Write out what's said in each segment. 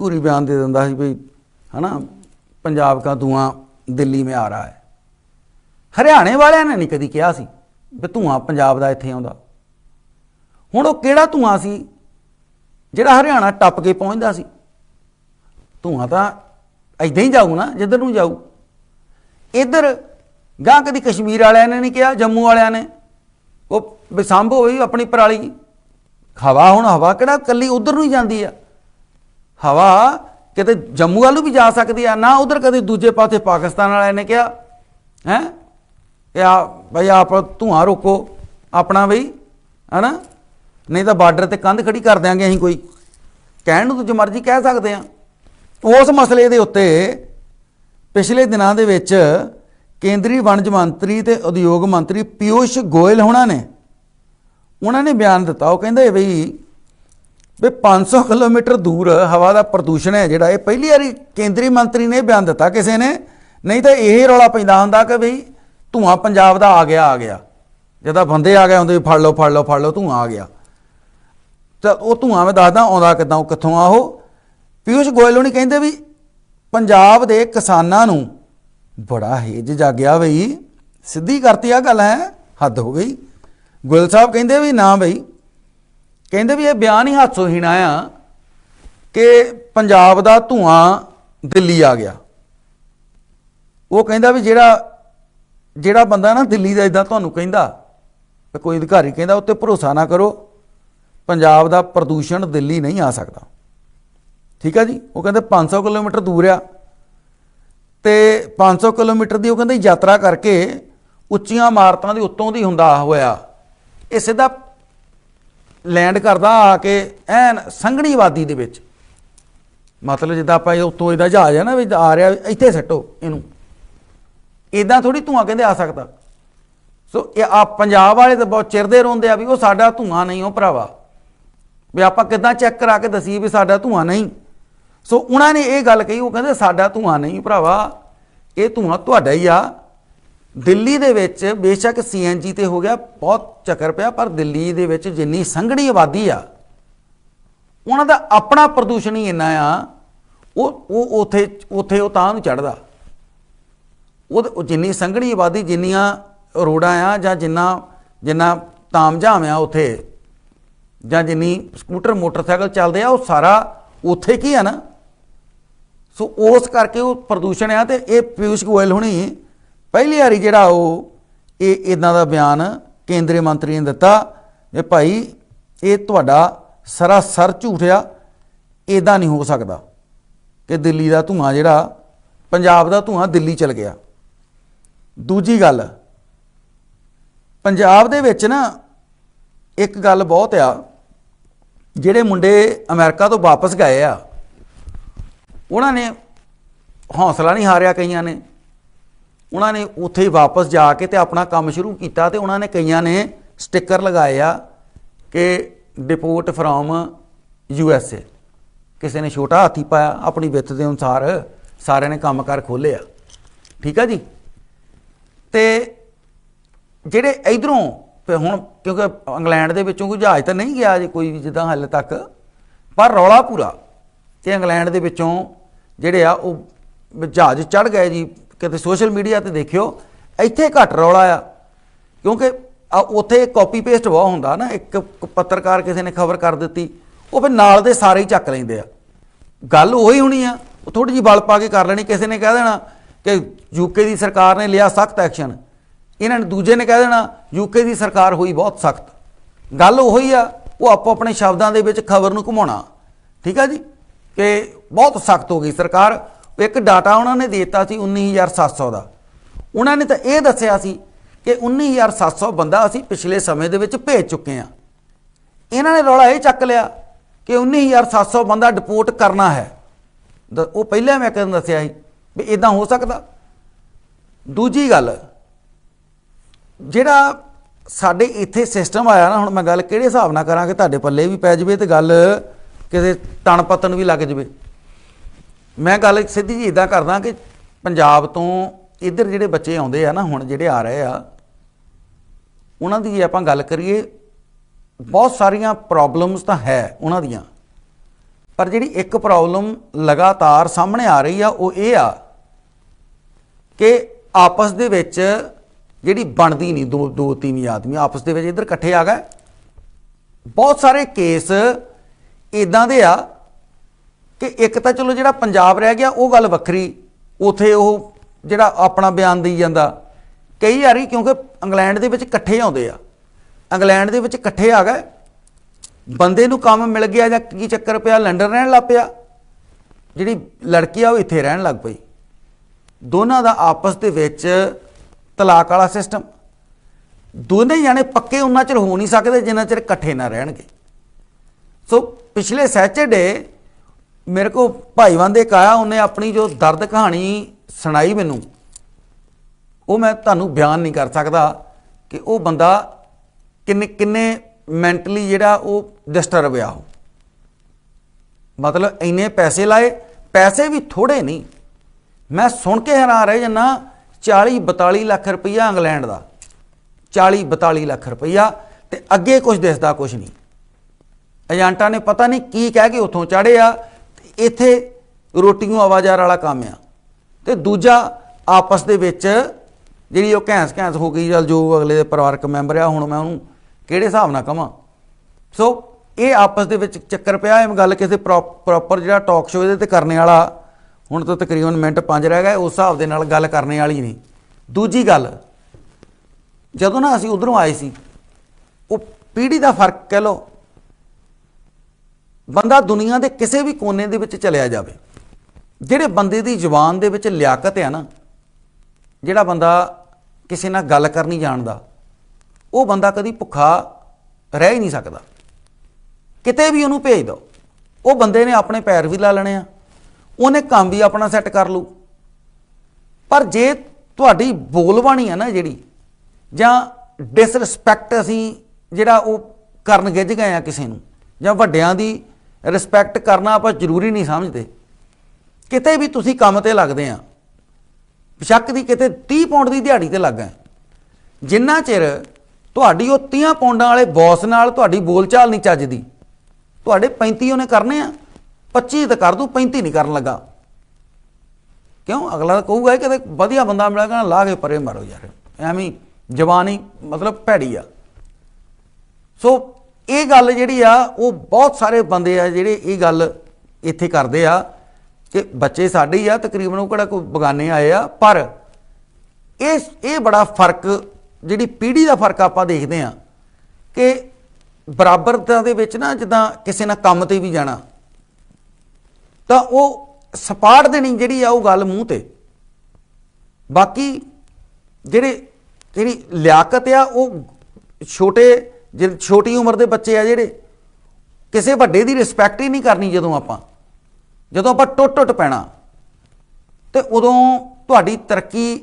ਘੂਰੀ ਬਿਆਨ ਦੇ ਦਿੰਦਾ ਸੀ ਵੀ, ਹਨਾ, ਪੰਜਾਬ ਦਾ ਧੂਆਂ ਦਿੱਲੀ ਮੇ ਆ ਰਹਾ ਹੈ। ਹਰਿਆਣੇ ਵਾਲਿਆਂ ਨੇ ਨਹੀਂ ਕਦੀ ਕਿਹਾ ਸੀ ਵੀ ਧੂਆਂ ਪੰਜਾਬ ਦਾ ਇੱਥੇ ਆਉਂਦਾ। ਹੁਣ ਉਹ ਕਿਹੜਾ ਧੂਆਂ ਸੀ ਜਿਹੜਾ ਹਰਿਆਣਾ ਟੱਪ ਕੇ ਪਹੁੰਚਦਾ ਸੀ? ਧੂਆਂ ਤਾਂ ਐਦਾਂ ਹੀ ਜਾਊ ਨਾ, ਜਿੱਧਰ ਨੂੰ ਜਾਊ। ਇੱਧਰ ਗਾਂ ਕਦੀ ਕਸ਼ਮੀਰ ਵਾਲਿਆਂ ਨੇ ਨਹੀਂ ਕਿਹਾ, ਜੰਮੂ ਵਾਲਿਆਂ ਨੇ? ਉਹ ਬਿਸੰਭ ਹੋਈ ਆਪਣੀ ਪਰਾਲੀ। ਹਵਾ, ਹੁਣ ਹਵਾ ਕਿਹੜਾ ਕੱਲੀ ਉਧਰ ਨੂੰ ਹੀ ਜਾਂਦੀ ਆ। ਹਵਾ ਕਿਤੇ ਜੰਮੂ ਵੱਲ ਵੀ ਜਾ ਸਕਦੀ ਆ, ਨਾ ਉਧਰ ਕਦੇ ਦੂਜੇ ਪਾਸੇ ਪਾਕਿਸਤਾਨ ਵਾਲਿਆਂ ਨੇ ਕਿਹਾ, ਹੈ? ਕਿ ਆ ਭਈ ਆਪ ਧੂਆਂ ਰੋਕੋ ਆਪਣਾ ਬਈ, ਹਨਾ? ਨਹੀਂ ਤਾਂ ਬਾਰਡਰ ਤੇ ਕੰਧ ਖੜੀ ਕਰ ਦਿਆਂਗੇ ਅਸੀਂ ਕੋਈ। ਕਹਿਣ ਨੂੰ ਤਾਂ ਮਰਜ਼ੀ ਕਹਿ ਸਕਦੇ ਆ। ਉਸ ਮਸਲੇ ਦੇ ਉੱਤੇ ਪਿਛਲੇ ਦਿਨਾਂ ਦੇ ਵਿੱਚ ਕੇਂਦਰੀ ਵਣਜ ਮੰਤਰੀ ਤੇ ਉਦਯੋਗ ਮੰਤਰੀ ਪਿਊਸ਼ ਗੋਇਲ ਹੋਣਾ ਨੇ, ਉਹਨਾਂ ਨੇ ਬਿਆਨ ਦਿੱਤਾ। ਉਹ ਕਹਿੰਦੇ ਬਈ ਵੀ 500 ਕਿਲੋਮੀਟਰ ਦੂਰ ਹਵਾ ਦਾ ਪ੍ਰਦੂਸ਼ਣ ਹੈ ਜਿਹੜਾ, ਇਹ ਪਹਿਲੀ ਵਾਰੀ ਕੇਂਦਰੀ ਮੰਤਰੀ ਨੇ ਬਿਆਨ ਦਿੱਤਾ ਕਿਸੇ ਨੇ। ਨਹੀਂ ਤਾਂ ਇਹ ਰੌਲਾ ਪੈਂਦਾ ਹੁੰਦਾ ਕਿ ਬਈ ਧੂਆਂ ਪੰਜਾਬ ਦਾ ਆ ਗਿਆ ਆ ਗਿਆ। ਜਦੋਂ ਬੰਦੇ ਆ ਗਏ ਹੁੰਦੇ ਵੀ ਫੜ ਲਓ ਫੜ ਲਓ ਫੜ ਲਓ, ਧੂਆਂ ਆ ਗਿਆ। ਤਾਂ ਉਹ ਧੂਆਂ ਮੈਂ ਦੱਸਦਾ ਆਉਂਦਾ ਕਿੱਦਾਂ, ਉਹ ਕਿੱਥੋਂ ਆ ਉਹ? ਪਿਊਸ਼ ਗੋਇਲ ਹੋਣੀ ਕਹਿੰਦੇ ਵੀ ਪੰਜਾਬ ਦੇ ਕਿਸਾਨਾਂ ਨੂੰ ਬੜਾ ਹੇਜ ਜਾਗਿਆ ਬਈ। ਸਿੱਧੀ ਕਰਤੀ ਆ ਗੱਲ ਹੈ, ਹੱਦ ਹੋ ਗਈ। ਗੋਇਲ ਸਾਹਿਬ ਕਹਿੰਦੇ ਵੀ ਨਾ ਬਈ ਕਹਿੰਦੇ ਵੀ ਇਹ ਬਿਆਨ ਹੀ ਹਾਸੋਹੀਣਾ ਆ ਕਿ ਪੰਜਾਬ ਦਾ ਧੂਆਂ ਦਿੱਲੀ ਆ ਗਿਆ। ਉਹ ਕਹਿੰਦਾ ਵੀ ਜਿਹੜਾ ਜਿਹੜਾ ਬੰਦਾ ਨਾ ਦਿੱਲੀ ਦਾ ਇਦਾਂ ਤੁਹਾਨੂੰ ਕਹਿੰਦਾ ਵੀ ਕੋਈ ਅਧਿਕਾਰੀ ਕਹਿੰਦਾ ਉੱਤੇ ਭਰੋਸਾ ਨਾ ਕਰੋ, ਪੰਜਾਬ ਦਾ ਪ੍ਰਦੂਸ਼ਣ ਦਿੱਲੀ ਨਹੀਂ ਆ ਸਕਦਾ। ਠੀਕ ਆ ਜੀ? ਉਹ ਕਹਿੰਦੇ 500 ਕਿਲੋਮੀਟਰ ਦੂਰ ਆ। ਤੇ 500 ਕਿਲੋਮੀਟਰ ਦੀ ਉਹ ਕਹਿੰਦੇ ਯਾਤਰਾ ਕਰਕੇ ਉੱਚੀਆਂ ਇਮਾਰਤਾਂ ਦੇ ਉੱਤੋਂ ਦੀ ਹੁੰਦਾ ਹੋਇਆ, ਇਹ ਸਿੱਧਾ ਲੈਂਡ ਕਰਦਾ ਆ ਕੇ ਐਨ ਸੰਘਣੀ ਆਬਾਦੀ ਦੇ ਵਿੱਚ। ਮਤਲਬ ਜਿੱਦਾਂ ਆਪਾਂ ਇਹ ਉੱਤੋਂ ਇਹਦਾ ਜਹਾਜ਼ ਹੈ ਨਾ ਵੀ ਆ ਰਿਹਾ, ਇੱਥੇ ਸੱਟੋ ਇਹਨੂੰ। ਇਦਾਂ ਥੋੜੀ ਧੂਆਂ ਕਹਿੰਦੇ ਆ ਸਕਦਾ। ਸੋ ਇਹ ਆ ਪੰਜਾਬ ਵਾਲੇ ਤਾਂ ਬਹੁਤ ਚਿਰਦੇ ਰੋਂਦੇ ਆ ਵੀ ਉਹ ਸਾਡਾ ਧੂਆਂ ਨਹੀਂ ਉਹ ਭਰਾਵਾ। ਵੀ ਆਪਾਂ ਕਿੱਦਾਂ ਚੈੱਕ ਕਰਾ ਕੇ ਦਸੀਏ ਵੀ ਸਾਡਾ ਧੂਆਂ ਨਹੀਂ। ਸੋ ਉਹਨਾਂ ਨੇ ਇਹ ਗੱਲ ਕਹੀ, ਉਹ ਕਹਿੰਦੇ ਸਾਡਾ ਧੂਆਂ ਨਹੀਂ ਭਰਾਵਾ, ਇਹ ਧੂਆਂ ਤੁਹਾਡਾ ਹੀ ਆ। ਦਿੱਲੀ ਦੇ ਵਿੱਚ ਬੇਸ਼ੱਕ ਸੀਐਨਜੀ ਤੇ ਹੋ ਗਿਆ ਬਹੁਤ ਚੱਕਰ ਪਿਆ, ਪਰ ਦਿੱਲੀ ਦੇ ਵਿੱਚ ਜਿੰਨੀ ਸੰਘਣੀ ਆਬਾਦੀ ਆ, ਉਹਨਾਂ ਦਾ ਆਪਣਾ ਪ੍ਰਦੂਸ਼ਣ ਹੀ ਇੰਨਾ ਆ, ਉਹ ਉਹ ਉਥੇ ਉਥੇ ਉਹ ਤਾਂ ਨੂੰ ਚੜਦਾ ਉਹ ਜਿੰਨੀ ਸੰਘਣੀ ਆਬਾਦੀ, ਜਿੰਨੀਆਂ ਰੋਡਾਂ ਆ, ਜਾਂ ਜਿੰਨਾ ਜਿੰਨਾ ਤਾਮਝਾਮ ਆ ਉਥੇ, ਜਾਂ ਜਿੰਨੀ ਸਕੂਟਰ, ਮੋਟਰਸਾਈਕਲ ਚੱਲਦੇ ਆ, ਉਹ ਸਾਰਾ ਉਥੇ ਕੀ ਆ ਨਾ? ਸੋ ਉਸ ਕਰਕੇ ਉਹ ਪ੍ਰਦੂਸ਼ਣ ਆ ਤੇ ਇਹ ਪਿਊਸ਼ ਗੋਇਲ ਹੁਣੀ ਪਹਿਲੀ ਵਾਰੀ ਜਿਹੜਾ ਉਹ ਇਹ ਇਦਾਂ ਦਾ ਬਿਆਨ ਕੇਂਦਰੀ ਮੰਤਰੀ ਨੇ ਦਿੱਤਾ ਵੀ ਭਾਈ ਇਹ ਤੁਹਾਡਾ ਸਰਾਸਰ ਝੂਠ ਆ ਇਦਾਂ ਨਹੀਂ ਹੋ ਸਕਦਾ ਕਿ ਦਿੱਲੀ ਦਾ ਧੂਆਂ ਜਿਹੜਾ, ਪੰਜਾਬ ਦਾ ਧੂਆਂ ਦਿੱਲੀ ਚਲ ਗਿਆ। ਦੂਜੀ ਗੱਲ, ਪੰਜਾਬ ਦੇ ਵਿੱਚ ਨਾ ਇੱਕ ਗੱਲ ਬਹੁਤ ਆ, ਜਿਹੜੇ ਮੁੰਡੇ ਅਮਰੀਕਾ ਤੋਂ ਵਾਪਸ ਗਏ ਆ, ਉਹਨਾਂ ਨੇ ਹੌਸਲਾ ਨਹੀਂ ਹਾਰਿਆ ਕਈਆਂ ਨੇ। ਉਹਨਾਂ ਨੇ ਉੱਥੇ ਹੀ ਵਾਪਸ ਜਾ ਕੇ ਤੇ ਆਪਣਾ ਕੰਮ ਸ਼ੁਰੂ ਕੀਤਾ ਤੇ ਉਹਨਾਂ ਨੇ ਕਈਆਂ ਨੇ ਸਟicker ਲਗਾਏ ਆ ਕਿ deport from U S A ਕਿਸੇ ਨੇ ਛੋਟਾ ਹਾਥੀ ਪਾਇਆ, ਆਪਣੀ ਵਿੱਤ ਦੇ ਅਨੁਸਾਰ ਸਾਰਿਆਂ ਨੇ ਕੰਮਕਾਰ ਖੋਲ੍ਹਿਆ ਠੀਕ ਆ ਜੀ? ਤੇ ਜਿਹੜੇ ਇਧਰੋਂ ਹੁਣ ਕਿਉਂਕਿ ਇੰਗਲੈਂਡ ਦੇ ਵਿੱਚੋਂ ਕੋਈ ਜਹਾਜ਼ ਤਾਂ ਨਹੀਂ ਗਿਆ ਜੀ ਕੋਈ ਵੀ ਜਿੱਦਾਂ ਹਾਲੇ ਤੱਕ, ਪਰ ਰੌਲਾ ਪੂਰਾ। ਤੇ ਇੰਗਲੈਂਡ ਦੇ ਵਿੱਚੋਂ ਜਿਹੜੇ ਆ ਉਹ ਜਹਾਜ਼ ਚੜ ਗਏ ਜੀ ਕਿਤੇ ਸੋਸ਼ਲ ਮੀਡੀਆ ਤੇ ਦੇਖਿਓ, ਇੱਥੇ ਘੱਟ ਰੌਲਾ ਆ। ਕਿਉਂਕਿ ਆ ਉੱਥੇ ਕਾਪੀ ਪੇਸਟ ਬਹੁਤ ਹੁੰਦਾ ਨਾ, ਇੱਕ ਪੱਤਰਕਾਰ ਕਿਸੇ ਨੇ ਖਬਰ ਕਰ ਦਿੱਤੀ, ਉਹ ਫਿਰ ਨਾਲ ਦੇ ਸਾਰੇ ਹੀ ਚੱਕ ਲੈਂਦੇ ਆ। ਗੱਲ ਉਹੀ ਹੋਣੀ ਆ, ਉਹ ਥੋੜੀ ਜੀ ਬਲ ਪਾ ਕੇ ਕਰ ਲੈਣੀ, ਕਿਸੇ ਨੇ ਕਹਿ ਦੇਣਾ ਕਿ ਯੂਕੇ ਦੀ ਸਰਕਾਰ ਨੇ ਲਿਆ ਸਖਤ ਐਕਸ਼ਨ। ਇਹਨਾਂ ਨੇ ਦੂਜੇ ਨੇ ਕਹਿ ਦੇਣਾ ਯੂਕੇ ਦੀ ਸਰਕਾਰ ਹੋਈ ਬਹੁਤ ਸਖਤ। ਗੱਲ ਉਹੀ ਆ, ਉਹ ਆਪੋ ਆਪਣੇ ਸ਼ਬਦਾਂ ਦੇ ਵਿੱਚ ਖਬਰ ਨੂੰ ਘੁਮਾਉਣਾ। ਠੀਕ ਆ ਜੀ? ਕਿ ਬਹੁਤ ਸਖਤ ਹੋ ਗਈ ਸਰਕਾਰ। ਇੱਕ ਡਾਟਾ ਉਹਨਾਂ ਨੇ ਦੇ ਦਿੱਤਾ ਸੀ 19700 ਦਾ। ਉਹਨਾਂ ਨੇ ਤਾਂ ਇਹ ਦੱਸਿਆ ਸੀ ਕਿ 19700 ਬੰਦਾ ਅਸੀਂ ਪਿਛਲੇ ਸਮੇਂ ਦੇ ਵਿੱਚ ਭੇਜ ਚੁੱਕੇ ਆ ਇਹਨਾਂ ਨੇ ਰੌਲਾ ਇਹ ਚੱਕ ਲਿਆ ਕਿ 19700 ਬੰਦਾ ਡਿਪੋਰਟ ਕਰਨਾ ਹੈ। ਦ- ਉਹ ਪਹਿਲਾਂ ਮੈਂ ਕਦੋਂ ਦੱਸਿਆ ਸੀ ਵੀ ਇਦਾਂ ਹੋ ਸਕਦਾ। ਦੂਜੀ ਗੱਲ, ਜਿਹੜਾ ਸਾਡੇ ਇੱਥੇ ਸਿਸਟਮ ਆਇਆ ਨਾ, ਹੁਣ ਮੈਂ ਗੱਲ ਕਿਹੜੇ ਹਿਸਾਬ ਨਾਲ ਕਰਾਂ ਕਿ ਤੁਹਾਡੇ ਪੱਲੇ ਵੀ ਪੈ ਜਵੇ ਤੇ ਗੱਲ ਕਿਸੇ ਤਣ ਪਤਨ ਵੀ ਲੱਗ ਜਵੇ। ਮੈਂ ਗੱਲ ਸਿੱਧੀ ਜੀ ਇਦਾਂ ਕਰਦਾ ਕਿ ਪੰਜਾਬ ਤੋਂ ਇੱਧਰ ਜਿਹੜੇ ਬੱਚੇ ਆਉਂਦੇ ਆ ਨਾ, ਹੁਣ ਜਿਹੜੇ ਆ ਰਹੇ ਆ, ਉਹਨਾਂ ਦੀ ਜੇ ਆਪਾਂ ਗੱਲ ਕਰੀਏ, ਬਹੁਤ ਸਾਰੀਆਂ ਪ੍ਰੋਬਲਮਸ ਤਾਂ ਹੈ ਉਹਨਾਂ ਦੀਆਂ। ਪਰ ਜਿਹੜੀ ਇੱਕ ਪ੍ਰੋਬਲਮ ਲਗਾਤਾਰ ਸਾਹਮਣੇ ਆ ਰਹੀ ਆ, ਉਹ ਇਹ ਆ ਕਿ ਆਪਸ ਦੇ ਵਿੱਚ ਜਿਹੜੀ ਬਣਦੀ ਨਹੀਂ, ਦੋ ਦੋ ਤੀਵੀਂ ਆਦਮੀ ਆਪਸ ਦੇ ਵਿੱਚ ਇੱਧਰ ਇਕੱਠੇ ਆ ਗਏ। ਬਹੁਤ ਸਾਰੇ ਕੇਸ ਇਦਾਂ ਦੇ ਆ ਕਿ ਇੱਕ ਤਾਂ ਚਲੋ ਜਿਹੜਾ ਪੰਜਾਬ ਰਹਿ ਗਿਆ, ਉਹ ਗੱਲ ਵੱਖਰੀ। ਉਥੇ ਉਹ ਜਿਹੜਾ ਆਪਣਾ ਬਿਆਨ ਦੇਈ ਜਾਂਦਾ। ਕਈ ਵਾਰੀ ਕਿਉਂਕਿ ਇੰਗਲੈਂਡ ਦੇ ਵਿੱਚ ਇਕੱਠੇ ਆਉਂਦੇ ਆ। ਇੰਗਲੈਂਡ ਦੇ ਵਿੱਚ ਇਕੱਠੇ ਆ ਗਏ। ਬੰਦੇ ਨੂੰ ਕੰਮ ਮਿਲ ਗਿਆ ਜਾਂ ਕੀ ਚੱਕਰ ਪਿਆ, ਲੰਡਨ ਰਹਿਣ ਲੱਗ ਪਿਆ। ਜਿਹੜੀ ਲੜਕੀ ਆ, ਉਹ ਇੱਥੇ ਰਹਿਣ ਲੱਗ ਪਈ। ਦੋਨਾਂ ਦਾ ਆਪਸ ਦੇ ਵਿੱਚ ਤਲਾਕ ਵਾਲਾ ਸਿਸਟਮ। ਦੋਨੇ ਜਾਣੇ ਪੱਕੇ ਉਹਨਾਂ ਚਿਰ ਹੋ ਨਹੀਂ ਸਕਦੇ, ਜਿੰਨਾ ਚਿਰ ਇਕੱਠੇ ਨਾ ਰਹਿਣਗੇ। ਸੋ ਪਿਛਲੇ ਸੈਚਰਡੇ ਮੇਰੇ ਕੋ ਭਾਈਵਾਨ ਦੇ ਕਾਇਆ ਉਹਨੇ ਆਪਣੀ ਜੋ ਦਰਦ ਕਹਾਣੀ ਸੁਣਾਈ ਮੈਨੂੰ, ਉਹ ਮੈਂ ਤੁਹਾਨੂੰ ਬਿਆਨ ਨਹੀਂ ਕਰ ਸਕਦਾ ਕਿ ਉਹ ਬੰਦਾ ਕਿੰਨੇ ਕਿੰਨੇ ਮੈਂਟਲੀ ਜਿਹੜਾ ਉਹ ਡਿਸਟਰਬ ਆ ਉਹ। ਮਤਲਬ ਇੰਨੇ ਪੈਸੇ ਲਾਏ, ਪੈਸੇ ਵੀ ਥੋੜੇ ਨਹੀਂ। ਮੈਂ ਸੁਣ ਕੇ ਹੈਰਾਨ ਰਹਿ ਜੰਨਾ 40 42 ਲੱਖ ਰੁਪਈਆ ਇੰਗਲੈਂਡ ਦਾ 40 42 ਲੱਖ ਰੁਪਈਆ ਤੇ ਅੱਗੇ ਕੁਝ ਦਿਸਦਾ ਕੁਝ ਨਹੀਂ। ਏਜੰਟਾਂ ਨੇ ਪਤਾ ਨਹੀਂ ਕੀ ਕਹਿ ਕੇ ਉੱਥੋਂ ਚੜੇ ਆ ਇੱਥੇ ਰੋਟੀ ਨੂੰ ਆਵਾਜ਼ਾਰ ਵਾਲਾ ਕੰਮ ਆ। ਤੇ ਦੂਜਾ ਆਪਸ ਦੇ ਵਿੱਚ ਜਿਹੜੀ ਉਹ ਘੈਂਸ ਘੈਂਸ ਹੋ ਗਈ, ਚਲ ਜੋ ਅਗਲੇ ਦੇ ਪਰਿਵਾਰਕ ਮੈਂਬਰ ਆ, ਹੁਣ ਮੈਂ ਉਹਨੂੰ ਕਿਹੜੇ ਹਿਸਾਬ ਨਾਲ ਕਵਾਂ? ਸੋ ਇਹ ਆਪਸ ਦੇ ਵਿੱਚ ਚੱਕਰ ਪਿਆ, ਇਹ ਗੱਲ ਕਿਸੇ ਪ੍ਰੋਪਰ ਜਿਹੜਾ ਟਾਕ ਸ਼ੋਅ ਇਹਦੇ ਤੇ ਕਰਨੇ ਵਾਲਾ, ਹੁਣ ਤਾਂ ਤਕਰੀਬਨ ਮਿੰਟ 5 ਰਹਿ ਗਏ, ਉਸ ਹਿਸਾਬ ਦੇ ਨਾਲ ਗੱਲ ਕਰਨੇ ਵਾਲੀ ਨਹੀਂ। ਦੂਜੀ ਗੱਲ, ਜਦੋਂ ਨਾ ਅਸੀਂ ਉਧਰੋਂ ਆਏ ਸੀ, ਉਹ ਪੀੜ੍ਹੀ ਦਾ ਫ਼ਰਕ ਕਹਿ ਲਓ ਬੰਦਾ ਦੁਨੀਆ ਦੇ ਕਿਸੇ ਵੀ ਕੋਨੇ ਦੇ ਵਿੱਚ ਚਲਿਆ ਜਾਵੇ, ਜਿਹੜੇ ਬੰਦੇ ਦੀ ਜ਼ੁਬਾਨ ਦੇ ਵਿੱਚ ਲਿਆਕਤ ਹੈ ਨਾ, ਜਿਹੜਾ ਬੰਦਾ ਕਿਸੇ ਨਾਲ ਗੱਲ ਕਰਨੀ ਜਾਣਦਾ, ਉਹ ਬੰਦਾ ਕਦੀ ਭੁੱਖਾ ਰਹਿ ਹੀ ਨਹੀਂ ਸਕਦਾ। ਕਿਤੇ ਵੀ ਉਹਨੂੰ ਭੇਜ ਦਿਓ ਉਹ ਬੰਦੇ ਨੇ ਆਪਣੇ ਪੈਰ ਵੀ ਲਾ ਲੈਣੇ ਆ, ਉਹਨੇ ਕੰਮ ਵੀ ਆਪਣਾ ਸੈੱਟ ਕਰ ਲੂ ਪਰ ਜੇ ਤੁਹਾਡੀ ਬੋਲਬਾਣੀ ਆ ਨਾ ਜਿਹੜੀ, ਜਾਂ ਡਿਸਰਿਸਪੈਕਟ ਅਸੀਂ ਜਿਹੜਾ ਉਹ ਕਰਨ ਗਿੱਝ ਗਏ ਆ ਕਿਸੇ ਨੂੰ, ਜਾਂ ਵੱਡਿਆਂ ਦੀ ਰਿਸਪੈਕਟ ਕਰਨਾ ਆਪਾਂ ਜ਼ਰੂਰੀ ਨਹੀਂ ਸਮਝਦੇ। ਕਿਤੇ ਵੀ ਤੁਸੀਂ ਕੰਮ ਤੇ ਲੱਗਦੇ ਆ ਬਿਸ਼ੱਕ ਦੀ ਕਿਤੇ 30 ਪੌਂਡ ਦੀ ਦਿਹਾੜੀ ਤੇ ਲੱਗ ਗਏ। ਜਿੰਨਾ ਚਿਰ ਤੁਹਾਡੀ ਉਹ 30 ਪੌਂਡਾਂ ਵਾਲੇ ਬੌਸ ਨਾਲ ਤੁਹਾਡੀ ਬੋਲਚਾਲ ਨਹੀਂ ਚੱਜਦੀ, ਤੁਹਾਡੇ 35 ਉਹਨੇ ਕਰਨੇ ਆ 25 ਤਾਂ ਕਰ ਦੂ 35 ਨਹੀਂ ਕਰਨ ਲੱਗਾ। ਕਿਉਂ? ਅਗਲਾ ਕਹੂਗਾ ਕਿ ਕਿਤੇ ਵਧੀਆ ਬੰਦਾ ਮਿਲੇਗਾ ਲਾ ਕੇ ਪਰੇ ਮਾਰੋ ਯਾਰ। ਐਵੇਂ ਹੀ ਮਤਲਬ ਭੈੜੀ ਆ। ਸੋ ਇਹ ਗੱਲ ਜਿਹੜੀ ਆ, ਉਹ ਬਹੁਤ ਸਾਰੇ ਬੰਦੇ ਆ ਜਿਹੜੇ ਇਹ ਗੱਲ ਇੱਥੇ ਕਰਦੇ ਆ ਕਿ ਬੱਚੇ ਸਾਡੇ ਹੀ ਆ, ਤਕਰੀਬਨ ਉਹ ਕਿਹੜਾ ਕੋਈ ਬਗਾਨੇ ਆਏ ਆ, ਪਰ ਇਹ ਇਹ ਬੜਾ ਫ਼ਰਕ, ਜਿਹੜੀ ਪੀੜ੍ਹੀ ਦਾ ਫ਼ਰਕ ਆਪਾਂ ਦੇਖਦੇ ਆ ਕਿ ਬਰਾਬਰਤਾ ਦੇ ਵਿੱਚ ਨਾ ਜਿੱਦਾਂ ਕਿਸੇ ਨਾਲ ਕੰਮ ਤੇ ਵੀ ਜਾਣਾ, ਤਾਂ ਉਹ ਸਪਾਟ ਦੇਣੀ ਜਿਹੜੀ ਆ, ਉਹ ਗੱਲ ਮੂੰਹ ਤੇ। ਬਾਕੀ ਜਿਹੜੇ, ਜਿਹੜੀ ਲਿਆਕਤ ਆ, ਉਹ ਛੋਟੇ ਜਿਹੜੇ ਛੋਟੀ ਉਮਰ ਦੇ ਬੱਚੇ ਆ ਜਿਹੜੇ, ਕਿਸੇ ਵੱਡੇ ਦੀ ਰਿਸਪੈਕਟ ਹੀ ਨਹੀਂ ਕਰਨੀ ਜਦੋਂ ਆਪਾਂ ਜਦੋਂ ਆਪਾਂ ਟੁੱਟ ਟੁੱਟ ਪੈਣਾ, ਤੇ ਉਦੋਂ ਤੁਹਾਡੀ ਤਰੱਕੀ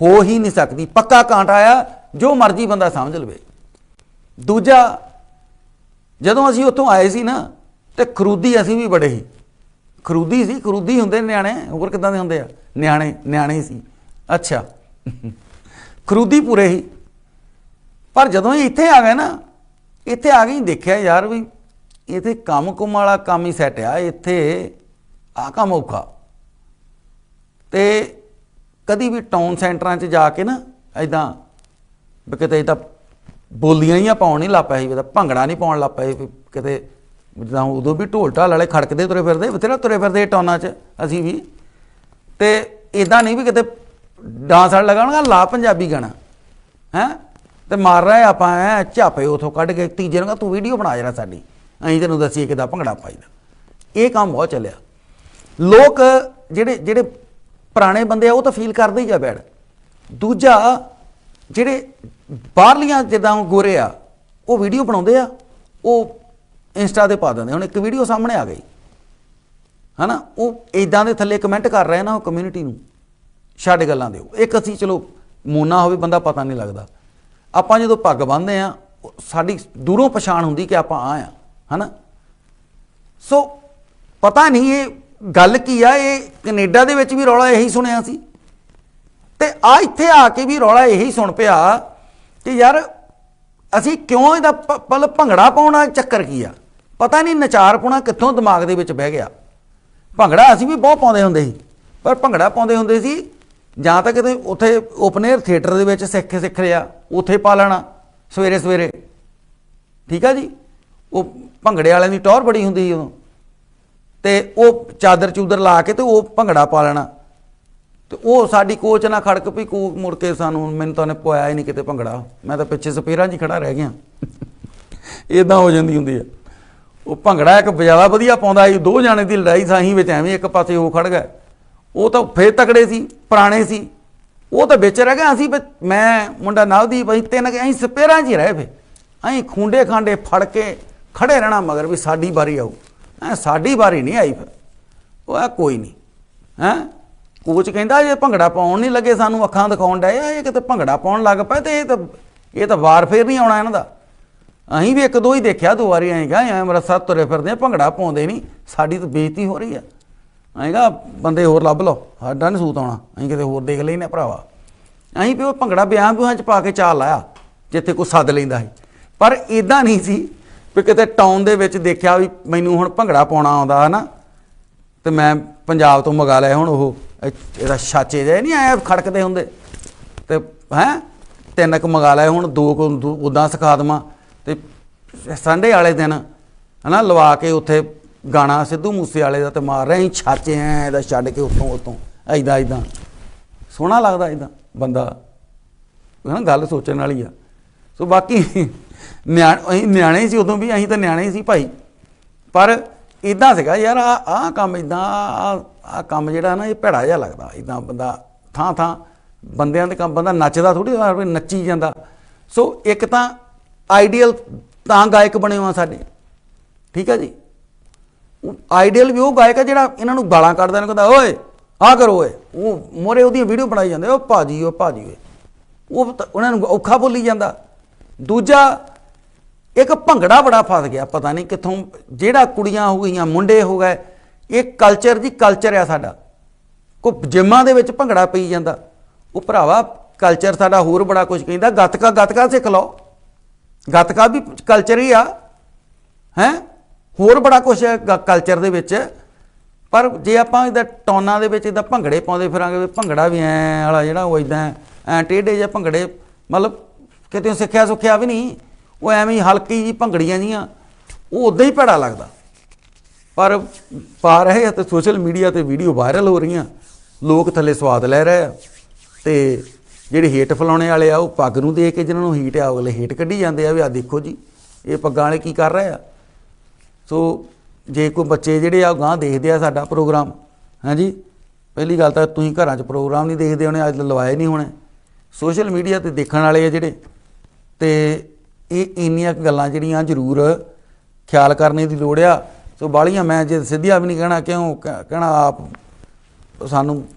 ਹੋ ਹੀ ਨਹੀਂ ਸਕਦੀ। ਪੱਕਾ ਕਾਂਟਾ ਆ, ਜੋ ਮਰਜ਼ੀ ਬੰਦਾ ਸਮਝ ਲਵੇ। ਦੂਜਾ, ਜਦੋਂ ਅਸੀਂ ਉੱਥੋਂ ਆਏ ਸੀ ਨਾ, ਤੇ ਖਰੂਦੀ ਅਸੀਂ ਵੀ ਬੜੇ ਹੀ ਖਰੂਦੀ ਸੀ, ਖਰੂਦੀ ਹੁੰਦੇ ਨਿਆਣੇ, ਹੋਰ ਕਿਦਾਂ ਦੇ ਹੁੰਦੇ ਆ? ਨਿਆਣੇ ਨਿਆਣੇ ਸੀ। ਅੱਛਾ। ਖਰੂਦੀ ਪੂਰੇ ਹੀ ਪਰ ਜਦੋਂ ਇਹ ਇੱਥੇ ਆ ਗਏ ਨਾ, ਇੱਥੇ ਆ ਗਈ ਦੇਖਿਆ ਯਾਰ ਵੀ ਇੱਥੇ ਕੰਮ ਕੁਮ ਵਾਲਾ ਕੰਮ ਹੀ ਸੈੱਟ ਆ, ਇੱਥੇ ਆ ਕੰਮ ਔਖਾ। ਤੇ ਕਦੀ ਵੀ ਟਾਊਨ ਸੈਂਟਰਾਂ 'ਚ ਜਾ ਕੇ ਨਾ ਐਦਾਂ ਵੀ ਕਿਤੇ ਤਾਂ ਬੋਲੀਆਂ ਹੀ ਆ ਪਾਉਣ ਨਹੀਂ ਲੱਪਿਆ ਸੀ ਤਾਂ ਭੰਗੜਾ ਨਹੀਂ ਪਾਉਣ ਲੱਪਿਆ ਸੀ ਵੀ ਕਿਤੇ ਜਿੱਦਾਂ ਉਦੋਂ ਵੀ ਢੋਲ ਢਾਲ ਵਾਲੇ ਖੜਕਦੇ ਤੁਰੇ ਫਿਰਦੇ, ਬਥੇਰਾ ਤੁਰੇ ਫਿਰਦੇ ਟਾਊਨਾਂ 'ਚ ਅਸੀਂ ਵੀ। ਤੇ ਇਦਾਂ ਨਹੀਂ ਵੀ ਕਿਤੇ ਡਾਂਸ ਵਾਲਾ ਲਗਾਉਣਗਾ ਲਾ ਪੰਜਾਬੀ ਗਾਣਾ, ਹੈ? ਤੇ ਮਾਰ ਰਹੇ ਆਪਾਂ, ਐ ਝਾਪੇ ਉਥੋਂ ਕੱਢ ਕੇ ਤੀਜੇ ਨੂੰ ਤੂੰ ਵੀਡੀਓ ਬਣਾ ਜਰਾ ਸਾਡੀ। ਅਸੀਂ ਤੈਨੂੰ ਦੱਸੀਏ ਕਿਦਾਂ ਭੰਗੜਾ ਪਾਈਦਾ ਇਹ ਕੰਮ ਬਹੁਤ ਚੱਲਿਆ। ਲੋਕ ਜਿਹੜੇ ਜਿਹੜੇ ਪੁਰਾਣੇ ਬੰਦੇ ਆ, ਉਹ ਤਾਂ ਫੀਲ ਕਰਦੇ ਹੀ ਆ ਬੈਡ। ਦੂਜਾ, ਜਿਹੜੇ ਬਾਹਰਲੀਆਂ ਜਿੱਦਾਂ ਗੋਰੇ ਆ, ਉਹ ਵੀਡੀਓ ਬਣਾਉਂਦੇ ਆ, ਉਹ ਇੰਸਟਾ ਤੇ ਪਾ ਦਿੰਦੇ ਹੁਣ ਇੱਕ ਵੀਡੀਓ ਸਾਹਮਣੇ ਆ ਗਈ। ਹਨਾ? ਉਹ ਇਦਾਂ ਦੇ ਥੱਲੇ ਕਮੈਂਟ ਕਰ ਰਹੇ ਨਾ ਉਹ ਕਮਿਊਨਿਟੀ ਨੂੰ। ਛੱਡ ਗੱਲਾਂ ਦਿਓ ਇੱਕ ਅਸੀਂ, ਚਲੋ, ਮੋਨਾ ਹੋਵੇ, ਬੰਦਾ ਪਤਾ ਨਹੀਂ ਲੱਗਦਾ। ਆਪਾਂ ਜਦੋਂ ਪੱਗ ਬੰਨ੍ਹਦੇ ਆ ਉਹ ਸਾਡੀ ਦੂਰੋਂ ਪਛਾਣ ਹੁੰਦੀ ਕਿ ਆਪਾਂ ਆ ਆ ਹਨਾ? ਸੋ ਪਤਾ ਨਹੀਂ ਇਹ ਗੱਲ ਕੀ ਆ, ਇਹ ਕੈਨੇਡਾ ਦੇ ਵਿੱਚ ਵੀ ਰੌਲਾ ਇਹੀ ਸੁਣਿਆ ਸੀ। ਤੇ ਆ ਇੱਥੇ ਆ ਕੇ ਵੀ ਰੌਲਾ ਇਹੀ ਸੁਣ ਪਿਆ ਕਿ ਯਾਰ ਅਸੀਂ ਕਿਉਂ ਇਹਦਾ ਪ- ਪਲ ਭੰਗੜਾ ਪਾਉਣਾ ਚੱਕਰ ਕੀ ਆ? ਪਤਾ ਨਹੀਂ ਨਚਾਰਪੁਣਾ ਕਿੱਥੋਂ ਦਿਮਾਗ ਦੇ ਵਿੱਚ ਬਹਿ ਗਿਆ। ਭੰਗੜਾ ਅਸੀਂ ਵੀ ਬਹੁਤ ਪਾਉਂਦੇ ਹੁੰਦੇ ਸੀ, ਪਰ ਭੰਗੜਾ ਪਾਉਂਦੇ ਹੁੰਦੇ ਸੀ ਜਾਂ ਤਾਂ ਕਿਤੇ ਉੱਥੇ ਓਪਨ 에ਅਰ ਥੀਏਟਰ ਦੇ ਵਿੱਚ ਸਿੱਖ ਸਿੱਖ ਲਿਆ ਉੱਥੇ ਪਾ ਲੈਣਾ, ਸਵੇਰੇ ਸਵੇਰੇ। ਠੀਕ ਆ ਜੀ? ਉਹ ਭੰਗੜੇ ਵਾਲਿਆਂ ਦੀ ਟੌਰ ਬੜੀ ਹੁੰਦੀ ਸੀ ਉਦੋਂ। ਤੇ ਉਹ ਚਾਦਰ ਚੂਦਰ ਲਾ ਕੇ ਤੇ ਉਹ ਭੰਗੜਾ ਪਾ ਲੈਣਾ। ਤੇ ਉਹ ਸਾਡੀ ਕੋਚ ਨਾਲ ਖੜਕ ਵੀ ਕੋ ਮੁੜ ਕੇ ਸਾਨੂੰ ਮੈਨੂੰ ਤਾਂ ਨੇ ਪਵਾਇਆ ਹੀ ਨਹੀਂ ਕਿਤੇ ਭੰਗੜਾ। ਮੈਂ ਤਾਂ ਪਿੱਛੇ ਸਪੇਰਾਂ 'ਚ ਹੀ ਖੜਾ ਰਹਿ ਗਿਆ। ਇਦਾਂ ਹੋ ਜਾਂਦੀ ਹੁੰਦੀ ਆ। ਉਹ ਭੰਗੜਾ ਇੱਕ ਜ਼ਿਆਦਾ ਵਧੀਆ ਪਾਉਂਦਾ ਸੀ, ਦੋ ਜਾਣੇ ਦੀ ਲੜਾਈ ਸਾਹੀਂ ਵਿੱਚ ਐਵੇਂ ਇੱਕ ਪਾਸੇ ਉਹ ਖੜ ਗਿਆ ਉਹ ਤਾਂ ਫੇਰ ਤਕੜੇ ਸੀ, ਪੁਰਾਣੇ ਸੀ। ਉਹ ਤਾਂ ਵਿੱਚ ਰਹਿ ਗਿਆ ਅਸੀਂ ਵੀ- ਮੈਂ, ਮੁੰਡਾ ਨਵਦੀਪ, ਅਸੀਂ ਤਿੰਨ ਅਸੀਂ ਸਪੇਰਾਂ 'ਚ ਹੀ ਰਹੇ ਫੇ। ਅਸੀਂ ਖੁੰਡੇ ਖਾਂਡੇ ਫੜ ਕੇ ਖੜੇ ਰਹਿਣਾ ਮਗਰ ਵੀ ਸਾਡੀ ਵਾਰੀ ਆਊ। ਐ ਸਾਡੀ ਵਾਰੀ ਨਹੀਂ ਆਈ ਫਿਰ ਉਹ ਆ ਕੋਈ ਨਹੀਂ। ਹੈ? ਕੋਚ ਕਹਿੰਦਾ, ਜੇ ਭੰਗੜਾ ਪਾਉਣ ਨਹੀਂ ਲੱਗੇ ਸਾਨੂੰ ਅੱਖਾਂ ਦਿਖਾਉਣ ਡਏ ਆ, ਇਹ ਕਿਤੇ ਭੰਗੜਾ ਪਾਉਣ ਲੱਗ ਪਏ ਤੇ ਇਹ ਤਾਂ ਇਹ ਤਾਂ ਵਾਰ ਫੇਰ ਨਹੀਂ ਆਉਣਾ ਇਹਨਾਂ ਦਾ। ਅਸੀਂ ਵੀ ਇੱਕ ਦੋ ਹੀ ਦੇਖਿਆ, ਦੋ ਵਾਰੀ ਐਂ ਗਾ ਐ ਮੇਰਾ ਸੱਤ ਤੁਰੇ ਫਿਰਦੇ ਆ, ਭੰਗੜਾ ਪਾਉਂਦੇ ਨਹੀਂ। ਸਾਡੀ ਤਾਂ ਬੇਇੱਜ਼ਤੀ ਹੋ ਰਹੀ ਆ। ਐਂ ਗਾ ਬੰਦੇ ਹੋਰ ਲੱਭ ਲਓ, ਸਾਡਾ ਨਹੀਂ ਸੂਤ ਆਉਣਾ, ਅਸੀਂ ਕਿਤੇ ਹੋਰ ਦੇਖ ਲੈਨੇ ਭਰਾਵਾ। ਅਸੀਂ ਵੀ ਉਹ ਭੰਗੜਾ ਵਿਆਹ ਵਿਆਹਾਂ ਚ ਪਾ ਕੇ ਚਾਲ ਲਾਇਆ, ਜਿੱਥੇ ਕੋਈ ਸੱਦ ਲੈਂਦਾ ਸੀ। ਪਰ ਇਦਾਂ ਨਹੀਂ ਸੀ ਵੀ ਕਿਤੇ ਟਾਊਨ ਦੇ ਵਿੱਚ ਦੇਖਿਆ ਵੀ ਮੈਨੂੰ ਹੁਣ ਭੰਗੜਾ ਪਾਉਣਾ ਆਉਂਦਾ, ਹਨਾ? ਤੇ ਮੈਂ ਪੰਜਾਬ ਤੋਂ ਮੰਗਾ ਲਿਆ ਹੁਣ ਉਹ ਇਹਦਾ ਛਾਚੇ ਜਿਹੇ ਨਹੀਂ ਆਇਆ, ਖੜਕਦੇ ਹੁੰਦੇ। ਤੇ ਹੈ, ਤਿੰਨ ਕੁ ਮੰਗਾ ਲਿਆ ਹੁਣ, ਦੋ ਕੁ ਉਦਾਂ ਸਿਖਾ ਦੇਵਾਂ। ਤੇ ਸੰਡੇ ਵਾਲੇ ਦਿਨ, ਹਨਾ, ਲਵਾ ਕੇ ਉੱਥੇ ਗਾਣਾ ਸਿੱਧੂ ਮੂਸੇ ਵਾਲੇ ਦਾ ਤੇ ਮਾਰ ਰਿਹਾ ਸੀ ਛਾਚੇ ਐ ਇਹਦਾ ਛੱਡ ਕੇ ਉੱਤੋਂ ਉੱਤੋਂ ਐਦਾਂ ਐਦਾਂ ਸੋਹਣਾ ਲੱਗਦਾ ਐਦਾਂ ਬੰਦਾ। ਹਨਾ ਗੱਲ ਸੋਚਣ ਵਾਲੀ ਆ। ਸੋ ਬਾਕੀ ਨਿਆਣ, ਅਸੀਂ ਨਿਆਣੇ ਸੀ ਉਦੋਂ ਵੀ, ਅਸੀਂ ਤਾਂ ਨਿਆਣੇ ਸੀ ਭਾਈ। ਪਰ ਇਦਾਂ ਸੀਗਾ ਯਾਰ, ਆ ਆ ਕੰਮ ਇਦਾਂ ਆ ਕੰਮ ਜਿਹੜਾ ਨਾ ਇਹ ਭੈੜਾ ਜਿਹਾ ਲੱਗਦਾ। ਇਦਾਂ ਬੰਦਾ ਥਾਂ ਥਾਂ, ਬੰਦਿਆਂ ਦੇ ਕੰਮ, ਬੰਦਾ ਨੱਚਦਾ ਥੋੜੀ ਨੱਚੀ ਜਾਂਦਾ। ਸੋ ਇੱਕ ਤਾਂ ਆਈਡੀਅਲ ਤਾਂ ਗਾਇਕ ਬਣੇ ਹੋਆ ਸਾਡੇ। ਠੀਕ ਹੈ ਜੀ? ਆਈਡੀਅਲ ਵੀ ਉਹ ਗਾਇਕ ਹੈ ਜਿਹੜਾ ਇਹਨਾਂ ਨੂੰ ਗਾਲਾਂ ਕੱਢਦਾ ਨੇ ਕਹਿੰਦਾ, ਓਏ ਆ ਕਰੋ ਓਏ। ਉਹ ਮੋਰੇ ਉਹਦੀਆਂ ਵੀਡੀਓ ਬਣਾਈ ਜਾਂਦੇ ਉਹ ਭਾਜੀ ਉਹ ਭਾਜੀ ਓਏ। ਉਹ ਤਾਂ ਉਹਨਾਂ ਨੂੰ ਔਖਾ ਬੋਲੀ ਜਾਂਦਾ। ਦੂਜਾ, ਇੱਕ ਭੰਗੜਾ ਬੜਾ ਫਸ ਗਿਆ, ਪਤਾ ਨਹੀਂ ਕਿੱਥੋਂ, ਜਿਹੜਾ ਕੁੜੀਆਂ ਹੋ ਗਈਆਂ, ਮੁੰਡੇ ਹੋ ਗਏ, ਇਹ ਕਲਚਰ ਜੀ ਕਲਚਰ ਆ ਸਾਡਾ। ਕੋ ਜਿੰਮਾਂ ਦੇ ਵਿੱਚ ਭੰਗੜਾ ਪਈ ਜਾਂਦਾ। ਉਹ ਭਰਾਵਾ ਕਲਚਰ ਸਾਡਾ ਹੋਰ ਬੜਾ ਕੁਝ ਕਹਿੰਦਾ ਗੱਤਕਾ ਗੱਤਕਾ ਸਿੱਖ ਲਓ। ਗੱਤਕਾ ਵੀ ਕਲਚਰ ਹੀ ਆ, ਹੈ? ਹੋਰ ਬੜਾ ਕੁਝ ਹੈ ਕਲਚਰ ਦੇ ਵਿੱਚ। ਪਰ ਜੇ ਆਪਾਂ ਇਹਦਾ ਟੋਨਾਂ ਦੇ ਵਿੱਚ ਇਹਦਾ ਭੰਗੜੇ ਪਾਉਂਦੇ ਫਿਰਾਂਗੇ, ਵੀ ਭੰਗੜਾ ਵੀ ਐ ਵਾਲਾ ਜਿਹੜਾ ਉਹ ਇਦਾਂ ਐ ਟੇਢੇ ਜਿਹੇ ਭੰਗੜੇ, ਮਤਲਬ ਕਿਤੇ ਸਿੱਖਿਆ ਸੁੱਖਿਆ ਵੀ ਨਹੀਂ, ਉਹ ਐਵੇਂ ਹੀ ਹਲਕੀ ਜੀ ਭੰਗੜੀਆਂ ਜੀਆਂ, ਉਹ ਉਦਾਂ ਹੀ ਭੈੜਾ ਲੱਗਦਾ। ਪਰ ਪਾ ਰਹੇ ਆ ਤੇ ਸੋਸ਼ਲ ਮੀਡੀਆ ਤੇ ਵੀਡੀਓ ਵਾਇਰਲ ਹੋ ਰਹੀਆਂ। ਲੋਕ ਥੱਲੇ ਸਵਾਦ ਲੈ ਰਹੇ ਆ ਤੇ ਜਿਹੜੇ ਹੇਟ ਫਲਾਉਣੇ ਵਾਲੇ ਆ, ਉਹ ਪੱਗ ਨੂੰ ਦੇਖ ਕੇ ਜਿਹਨਾਂ ਨੂੰ ਹੀਟ ਆ ਅਗਲੇ ਹੇਟ ਕੱਢੀ ਜਾਂਦੇ ਆ ਵੀ ਆ ਦੇਖੋ ਜੀ, ਇਹ ਪੱਗਾਂ ਵਾਲੇ ਕੀ ਕਰ ਰਹੇ ਆ? ਸੋ ਜੇ ਕੋਈ ਬੱਚੇ ਜਿਹੜੇ ਆ ਗਾਂ ਦੇਖਦੇ ਆ ਸਾਡਾ ਪ੍ਰੋਗਰਾਮ, ਹਾਂਜੀ? ਪਹਿਲੀ ਗੱਲ ਤਾਂ ਤੁਸੀਂ ਘਰਾਂ 'ਚ ਪ੍ਰੋਗਰਾਮ ਨਹੀਂ ਦੇਖਦੇ ਹੋਣੇ, ਅੱਜ ਲਵਾਏ ਨਹੀਂ ਹੋਣੇ। ਸੋਸ਼ਲ ਮੀਡੀਆ ਤੇ ਦੇਖਣ ਵਾਲੇ ਆ ਜਿਹੜੇ, ਤੇ ਇਹ ਇੰਨੀਆਂ ਗੱਲਾਂ ਜਿਹੜੀਆਂ ਜ਼ਰੂਰ ਖਿਆਲ ਕਰਨੇ ਦੀ ਲੋੜ ਆ। ਸੋ ਬਾਲੀਆਂ ਮੈਂ ਜੇ ਸਿੱਧੀਆਂ ਵੀ ਨਹੀਂ ਕਹਿਣਾ, ਕਿਉਂ? ਕਹਿ- ਕਹਿਣਾ ਆਪ ਸਾਨੂੰ,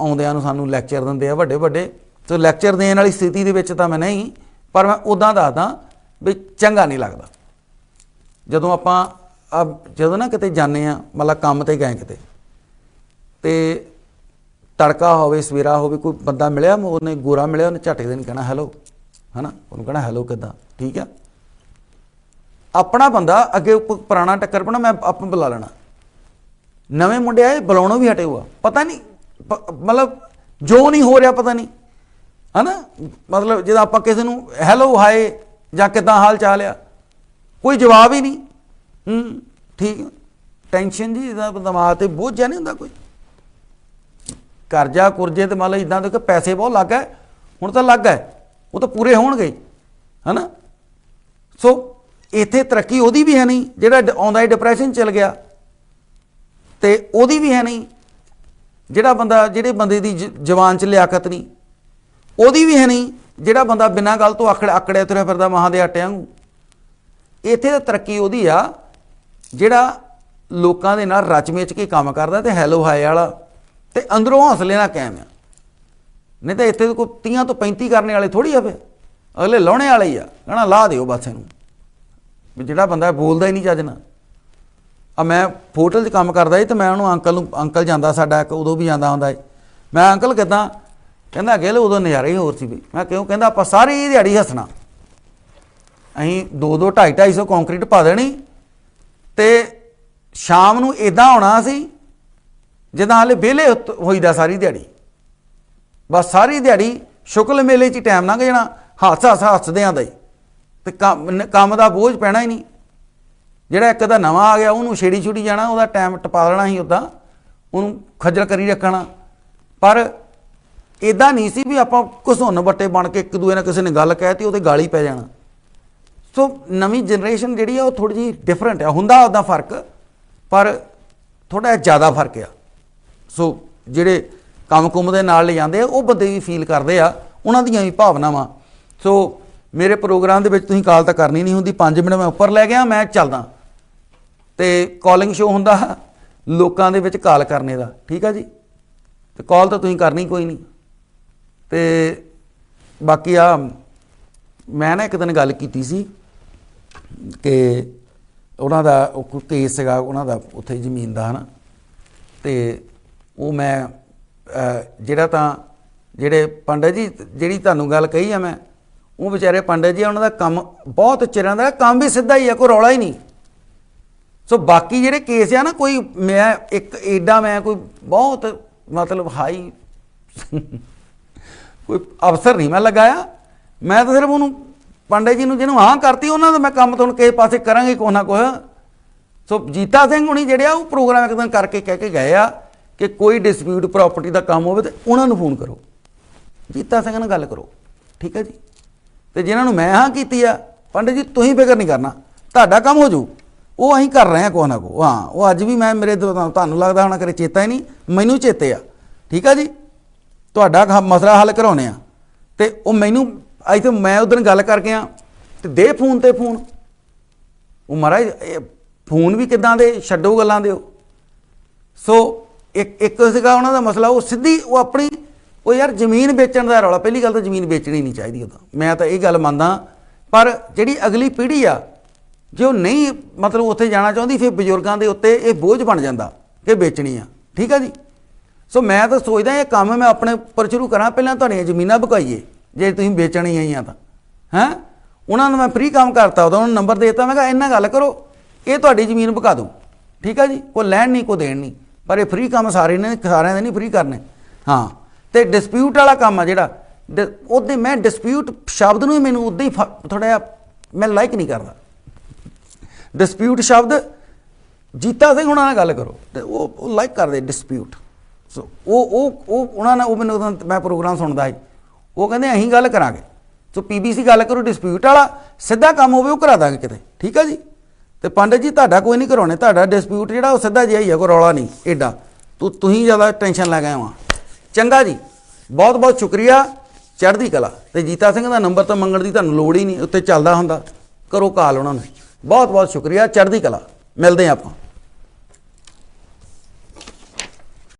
ਆਉਂਦਿਆਂ ਨੂੰ ਸਾਨੂੰ ਲੈਕਚਰ ਦਿੰਦੇ ਆ ਵੱਡੇ ਵੱਡੇ। ਸੋ ਲੈਕਚਰ ਦੇਣ ਵਾਲੀ ਸਥਿਤੀ ਦੇ ਵਿੱਚ ਤਾਂ ਮੈਂ ਨਹੀਂ, ਪਰ ਮੈਂ ਉਦਾਂ ਦੱਸਦਾ ਵੀ ਚੰਗਾ ਨਹੀਂ ਲੱਗਦਾ। ਜਦੋਂ ਆਪਾਂ ਆ ਜਦੋਂ ਨਾ ਕਿਤੇ ਜਾਂਦੇ ਆ ਮਤਲਬ ਕੰਮ ਤੇ ਗਏ ਕਿਤੇ, ਤੇ ਤੜਕਾ ਹੋਵੇ, ਸਵੇਰਾ ਹੋਵੇ, ਕੋਈ ਬੰਦਾ ਮਿਲਿਆ ਉਹਨੇ ਗੋਰਾ ਮਿਲਿਆ, ਉਹਨੇ ਝਟਕੇ ਦੇ ਨਹੀਂ ਕਹਿਣਾ ਹੈਲੋ ਹਨਾ? ਉਹਨੂੰ ਕਹਿਣਾ ਹੈਲੋ ਕਿਦਾਂ? ਠੀਕ ਆ? ਆਪਣਾ ਬੰਦਾ ਅੱਗੇ ਕੋਈ ਪੁਰਾਣਾ ਟੱਕਰ ਪਣਾ ਮੈਂ ਆਪ ਬੁਲਾ ਲੈਣਾ। ਨਵੇਂ ਮੁੰਡੇ ਆਏ, ਬੁਲਾਉਣੋਂ ਵੀ ਹਟੇ ਹੋਆ। ਪਤਾ ਨਹੀਂ ਮਤਲਬ ਜੋ ਨਹੀਂ ਹੋ ਰਿਹਾ, ਪਤਾ ਨਹੀਂ ਹਨਾ? ਮਤਲਬ ਜਦੋਂ ਆਪਾਂ ਕਿਸੇ ਨੂੰ ਹੈਲੋ ਹਾਏ ਜਾਂ ਕਿਦਾਂ ਹਾਲ ਚਾਲ ਆ, ਕੋਈ ਜਵਾਬ ਹੀ ਨਹੀਂ ਹੂੰ, ਠੀਕ ਟੈਨਸ਼ਨ ਜੀ ਇਹਦਾ ਦਿਮਾਗ ਤੇ ਬੋਝ ਜਿਹਾ ਨਹੀਂ ਹੁੰਦਾ ਕੋਈ। ਕਰਜ਼ਾ, ਕੁਰਜੇ ਤੇ ਮੰਨ ਲਓ ਇਦਾਂ ਦੇ ਕਿ ਪੈਸੇ ਬਹੁਤ ਲੱਗ ਗਏ, ਹੁਣ ਤਾਂ ਲੱਗ ਗਏ, ਉਹ ਤਾਂ ਪੂਰੇ ਹੋਣਗੇ, ਹਨਾ? ਸੋ ਇੱਥੇ ਤਰੱਕੀ ਉਹਦੀ ਵੀ ਹੈ ਨਹੀਂ, ਜਿਹੜਾ ਡ- ਆਉਂਦਾ ਹੀ ਡਿਪਰੈਸ਼ਨ ਚਲ ਗਿਆ। ਤੇ ਉਹਦੀ ਵੀ ਹੈ ਨਹੀਂ, ਜਿਹੜਾ ਬੰਦਾ, ਜਿਹੜੇ ਬੰਦੇ ਦੀ ਜ- ਜਵਾਨ ਚ ਲਿਆਕਤ ਨਹੀਂ। ਉਹਦੀ ਵੀ ਹੈ ਨਹੀਂ, ਜਿਹੜਾ ਬੰਦਾ ਬਿਨਾਂ ਗੱਲ ਤੋਂ ਆਕੜ ਆਕੜਿਆ ਤੁਰਿਆ ਫਿਰਦਾ ਮਹਾਂ ਦੇ ਆਟਿਆਂ ਨੂੰ ਇੱਥੇ ਤਾਂ ਤਰੱਕੀ ਉਹਦੀ ਆ ਜਿਹੜਾ ਲੋਕਾਂ ਦੇ ਨਾਲ ਰਚ ਮਿਚ ਕੇ ਕੰਮ ਕਰਦਾ ਤੇ ਹੈਲੋ ਹਾਏ ਵਾਲਾ, ਤੇ ਅੰਦਰੋਂ ਹੌਸਲੇ ਨਾਲ ਕਾਇਮ ਆ। ਨਹੀਂ ਤਾਂ ਇੱਥੇ ਕੋਈ 30 ਤੋਂ 35 ਕਰਨੇ ਵਾਲੇ ਥੋੜੀ ਆ ਫੇ ਅਗਲੇ ਲਾਉਣੇ ਵਾਲੇ ਹੀ ਆ। ਕਹਣਾ ਲਾ ਦਿਓ ਬਸ ਇਹਨੂੰ। ਵੀ ਜਿਹੜਾ ਬੰਦਾ ਬੋਲਦਾ ਹੀ ਨਹੀਂ ਚੱਜ ਨਾਲ। ਆ ਮੈਂ ਹੋਟਲ 'ਚ ਕੰਮ ਕਰਦਾ ਸੀ ਤੇ ਮੈਂ ਉਹਨੂੰ ਅੰਕਲ ਨੂੰ, ਅੰਕਲ ਜਾਂਦਾ ਸਾਡਾ ਇੱਕ, ਉਦੋਂ ਵੀ ਜਾਂਦਾ ਹੁੰਦਾ ਸੀ। ਮੈਂ ਅੰਕਲ ਕਿਦਾਂ? ਕਹਿੰਦਾ ਗਿਲ ਉਦੋਂ ਨਜ਼ਾਰੇ ਹੀ ਹੋਰ ਸੀ ਵੀ ਮੈਂ ਕਿਉਂ? ਕਹਿੰਦਾ, ਆਪਾਂ ਸਾਰੀ ਦਿਹਾੜੀ ਹੱਸਣਾ। ਅਸੀਂ 2 2 2.5 250 ਕੰਕਰੀਟ ਪਾ ਦੇਣੀ। ਤੇ ਸ਼ਾਮ ਨੂੰ ਇਦਾਂ ਆਉਣਾ ਸੀ, ਜਿੱਦਾਂ ਹਾਲੇ ਵਿਹਲੇ ਉੱਤ- ਹੋਈਦਾ ਸਾਰੀ ਦਿਹਾੜੀ। ਬਸ ਸਾਰੀ ਦਿਹਾੜੀ ਸ਼ੁਕਲ ਮੇਲੇ 'ਚ ਹੀ ਟਾਈਮ ਲੰਘ ਜਾਣਾ, ਹੱਸ ਹੱਸ ਹੱਸਦੇ ਆਂ ਦਾ ਹੀ ਤੇ ਕੰਮ ਕੰਮ ਦਾ ਬੋਝ ਪੈਣਾ ਹੀ ਨਹੀਂ। ਜਿਹੜਾ ਇੱਕ ਦਾ ਨਵਾਂ ਆ ਗਿਆ, ਉਹਨੂੰ ਛੇੜੀ ਛੁੜੀ ਜਾਣਾ, ਉਹਦਾ ਟਾਈਮ ਟਪਾ ਦੇਣਾ ਸੀ ਉਦਾਂ। ਉਹਨੂੰ ਖੱਜਲ ਕਰੀ ਰੱਖਣਾ। ਪਰ ਇਦਾਂ ਨਹੀਂ ਸੀ ਵੀ ਆਪਾਂ ਘਸੁੰਨ ਬੱਟੇ ਬਣ ਕੇ ਇੱਕ ਦੂਏ ਨਾਲ ਕਿਸੇ ਨੇ ਗੱਲ ਕਹਿਤੀ, ਉਹਦੇ ਗਾਲੀ ਪੈ ਜਾਣਾ। ਸੋ ਨਵੀਂ ਜਨਰੇਸ਼ਨ ਜਿਹੜੀ ਆ ਉਹ ਥੋੜੀ ਜਿਹੀ ਡਿਫਰੈਂਟ ਆ। ਹੁੰਦਾ ਉਹਦਾ ਫ਼ਰਕ, ਪਰ ਥੋੜਾ ਜ਼ਿਆਦਾ ਫ਼ਰਕ ਆ। ਸੋ ਜਿਹੜੇ ਕੰਮ ਕੁਮ ਦੇ ਨਾਲ ਲੈ ਜਾਂਦੇ ਆ, ਉਹ ਬੰਦੇ ਵੀ ਫੀਲ ਕਰਦੇ ਆ, ਉਹਨਾਂ ਦੀਆਂ ਵੀ ਭਾਵਨਾਵਾਂ। ਸੋ ਮੇਰੇ ਪ੍ਰੋਗਰਾਮ ਦੇ ਵਿੱਚ ਤੁਸੀਂ ਕਾਲ ਤਾਂ ਕਰਨੀ ਨਹੀਂ ਹੁੰਦੀ 5 ਮਿੰਟ ਮੈਂ ਉੱਪਰ ਲੈ ਗਿਆ, ਮੈਂ ਚੱਲਦਾ। ਤੇ ਕਾਲਿੰਗ ਸ਼ੋ ਹੁੰਦਾ, ਲੋਕਾਂ ਦੇ ਵਿੱਚ ਕਾਲ ਕਰਨੇ ਦਾ, ਠੀਕ ਆ ਜੀ? ਤੇ ਕਾਲ ਤਾਂ ਤੁਸੀਂ ਕਰਨੀ ਕੋਈ ਨਹੀਂ। ਤੇ ਬਾਕੀ ਆ, ਮੈਂ ਨਾ ਇੱਕ ਦਿਨ ਗੱਲ ਕੀਤੀ ਸੀ ਕਿ ਉਹਨਾਂ ਦਾ ਉਹ ਕੇਸ ਸੀਗਾ, ਉਹਨਾਂ ਦਾ ਉੱਥੇ ਜ਼ਮੀਨ ਦਾ ਹਨਾ। ਤੇ ਉਹ ਮੈਂ ਜਿਹੜਾ ਤਾਂ ਜਿਹੜੇ ਪੰਡਤ ਜੀ, ਜਿਹੜੀ ਤੁਹਾਨੂੰ ਗੱਲ ਕਹੀ ਆ ਮੈਂ, ਉਹ ਵਿਚਾਰੇ ਪੰਡਤ ਜੀ ਉਹਨਾਂ ਦਾ ਕੰਮ ਬਹੁਤ ਚਿਰਾਂ ਦਾ, ਕੰਮ ਵੀ ਸਿੱਧਾ ਹੀ ਆ, ਕੋਈ ਰੌਲਾ ਹੀ ਨਹੀਂ। ਸੋ ਬਾਕੀ ਜਿਹੜੇ ਕੇਸ ਆ ਨਾ, ਕੋਈ ਮੈਂ ਇੱਕ, ਏਡਾ ਮੈਂ ਕੋਈ ਬਹੁਤ ਮਤਲਬ ਹਾਈ, ਕੋਈ ਅਫਸਰ ਨਹੀਂ ਮੈਂ ਲਗਾਇਆ। ਮੈਂ ਤਾਂ ਸਿਰਫ ਉਹਨੂੰ ਪੰਡਤ ਜੀ ਨੂੰ ਜਿਹਨੂੰ ਹਾਂ ਕਰਤੀ, ਉਹਨਾਂ ਦਾ ਮੈਂ ਕੰਮ ਤੋਂ ਕਿਸੇ ਪਾਸੇ ਕਰਾਂਗੇ ਕੋਈ ਨਾ ਕੋਹ ਸੋ ਜੀਤਾ ਸਿੰਘ ਹੁਣੀ ਜਿਹੜੇ ਆ, ਉਹ ਪ੍ਰੋਗਰਾਮ ਇੱਕ ਦਿਨ ਕਰਕੇ ਕਹਿ ਕੇ ਗਏ ਆ ਕਿ ਕੋਈ ਡਿਸਪਿਊਟ ਪ੍ਰਾਪਰਟੀ ਦਾ ਕੰਮ ਹੋਵੇ ਤੇ ਉਹਨਾਂ ਨੂੰ ਫੋਨ ਕਰੋ। ਜੀਤਾ ਸਿੰਘ ਨਾਲ ਗੱਲ ਕਰੋ। ਠੀਕ ਹੈ ਜੀ? ਤੇ ਜਿਨ੍ਹਾਂ ਨੂੰ ਮੈਂ ਹਾਂ ਕੀਤੀ ਆ, ਪੰਡਿਤ ਜੀ, ਤੁਸੀਂ ਫਿਕਰ ਨਹੀਂ ਕਰਨਾ। ਤੁਹਾਡਾ ਕੰਮ ਹੋ ਜੂ। ਉਹ ਅਸੀਂ ਕਰ ਰਹੇ ਹਾਂ ਕੋਹ ਨਾ ਕੋ ਹਾਂ, ਉਹ ਅੱਜ ਵੀ ਮੈਂ ਮੇਰੇ ਦਿਲ ਤੁਹਾਨੂੰ ਲੱਗਦਾ ਹੋਣਾ ਕਰੇ ਚੇਤਾ ਹੀ ਨਹੀਂ। ਮੈਨੂੰ ਚੇਤੇ ਆ। ਠੀਕ ਆ ਜੀ? ਤੁਹਾਡਾ ਮਸਲਾ ਹੱਲ ਕਰਾਉਣੇ ਆ। ਤੇ ਉਹ ਮੈਨੂੰ ਅੱਜ ਤੇ ਮੈਂ ਉਦੋਂ ਗੱਲ ਕਰਕੇ ਆ, ਤੇ ਦੇ ਫੋਨ ਤੇ ਫੋਨ। ਉਹ ਮਹਾਰਾਜ ਫੋਨ ਵੀ ਕਿਦਾਂ ਦੇ, ਛੱਡੋ ਗੱਲਾਂ ਦੇ ਸੋ, ਇੱਕ ਇੱਕ ਸੀਗਾ ਉਹਨਾਂ ਦਾ ਮਸਲਾ, ਉਹ ਸਿੱਧੀ, ਉਹ ਆਪਣੀ, ਉਹ ਯਾਰ ਜ਼ਮੀਨ ਵੇਚਣ ਦਾ ਰੌਲਾ, ਪਹਿਲੀ ਗੱਲ ਤਾਂ ਜ਼ਮੀਨ ਵੇਚਣੀ ਨਹੀਂ ਚਾਹੀਦੀ ਉਹਦਾ ਮੈਂ ਤਾਂ ਇਹ ਗੱਲ ਮੰਨਦਾ, ਪਰ ਜਿਹੜੀ ਅਗਲੀ ਪੀੜ੍ਹੀ ਆ, ਜੇ ਉਹ ਨਹੀਂ, ਮਤਲਬ ਉੱਥੇ ਜਾਣਾ ਚਾਹੁੰਦੀ, ਫਿਰ ਬਜ਼ੁਰਗਾਂ ਦੇ ਉੱਤੇ ਇਹ ਬੋਝ ਬਣ ਜਾਂਦਾ ਕਿ ਵੇਚਣੀ ਆ। ਠੀਕ ਆ ਜੀ? ਸੋ ਮੈਂ ਤਾਂ ਸੋਚਦਾ, ਇਹ ਕੰਮ ਮੈਂ ਆਪਣੇ ਉੱਪਰ ਸ਼ੁਰੂ ਕਰਾਂ, ਪਹਿਲਾਂ ਤੁਹਾਡੀਆਂ ਜ਼ਮੀਨਾਂ ਬਕਾਈਏ। ਜੇ ਤੁਸੀਂ ਵੇਚਣੀਆਂ ਹੀ ਆ ਤਾਂ। ਹੈਂ? ਉਹਨਾਂ ਨੂੰ ਮੈਂ ਫ੍ਰੀ ਕੰਮ ਕਰਤਾ, ਉਹਦਾ ਉਹਨਾਂ ਨੂੰ ਨੰਬਰ ਦੇਤਾ, ਮੈਂ ਕਿਹਾ, ਇੰਨਾ ਗੱਲ ਕਰੋ, ਇਹ ਤੁਹਾਡੀ ਜ਼ਮੀਨ ਬਕਾ ਦੂੰ ਠੀਕ ਆ ਜੀ? ਕੋਈ ਲੈਣ ਨਹੀਂ, ਕੋਈ ਦੇਣ ਨਹੀਂ। ਪਰ ਇਹ ਫ੍ਰੀ ਕੰਮ ਸਾਰੇ ਨੇ, ਸਾਰਿਆਂ ਦੇ ਨਹੀਂ ਫ੍ਰੀ ਕਰਨੇ। ਹਾਂ। ਤੇ ਡਿਸਪਿਊਟ ਵਾਲਾ ਕੰਮ ਆ ਜਿਹੜਾ, ਡ- ਉਹਦੇ ਮੈਂ ਡਿਸਪਿਊਟ ਸ਼ਬਦ ਨੂੰ ਹੀ ਮੈਨੂੰ ਉਦਾਂ ਹੀ ਥੋੜਾ ਜਿਹਾ ਮੈਂ ਲਾਈਕ ਨਹੀਂ ਕਰਦਾ। ਡਿਸਪਿਊਟ ਸ਼ਬਦ, ਜੀਤਾ ਸਿੰਘ ਉਹਨਾਂ ਨਾਲ ਗੱਲ ਕਰੋ। ਤੇ ਉਹ ਉਹ ਲਾਈਕ ਕਰਦੇ ਡਿਸਪਿਊਟ ਸੋ ਉਹ ਉਹ ਉਹਨਾਂ ਨਾਲ ਉਹ ਮੈਨੂੰ ਮੈਂ ਪ੍ਰੋਗਰਾਮ ਸੁਣਦਾ ਸੀ। ਉਹ ਕਹਿੰਦੇ ਅਸੀਂ ਗੱਲ ਕਰਾਂਗੇ। ਸੋ ਪੀਬੀਸੀ ਗੱਲ ਕਰੋ ਡਿਸਪਿਊਟ ਵਾਲਾ, ਸਿੱਧਾ ਕੰਮ ਹੋਵੇ ਉਹ ਕਰਾ ਦਾਂਗੇ ਕਿਤੇ। ਠੀਕ ਆ ਜੀ? ਤੇ ਪੰਡਤ ਜੀ, ਤੁਹਾਡਾ ਕੋਈ ਨਹੀਂ ਕਰਾਉਣੇ, ਤੁਹਾਡਾ ਡਿਸਪਿਊਟ ਜਿਹੜਾ ਉਹ ਸਿੱਧਾ ਜਿਹਾ ਹੀ ਆ, ਕੋਈ ਰੌਲਾ ਨਹੀਂ, ਏਡਾ। ਤੂੰ, ਤੁਸੀਂ ਜ਼ਿਆਦਾ ਟੈਨਸ਼ਨ ਲੈ ਗਏ ਹੋ ਚੰਗਾ ਜੀ ਬਹੁਤ ਬਹੁਤ ਸ਼ੁਕਰੀਆ, ਚੜ੍ਹਦੀ ਕਲਾ। ਤੇ ਜੀਤਾ ਸਿੰਘ ਦਾ ਨੰਬਰ ਤਾਂ ਮੰਗਣ ਦੀ ਤੁਹਾਨੂੰ ਲੋੜ ਹੀ ਨਹੀਂ, ਉੱਤੇ ਚੱਲਦਾ ਹੁੰਦਾ। ਕਰੋ ਕਾਲ ਉਹਨਾਂ ਨੂੰ। ਬਹੁਤ ਬਹੁਤ ਸ਼ੁਕਰੀਆ, ਚੜ੍ਹਦੀ ਕਲਾ। ਮਿਲਦੇ ਹਾਂ ਆਪਾਂ।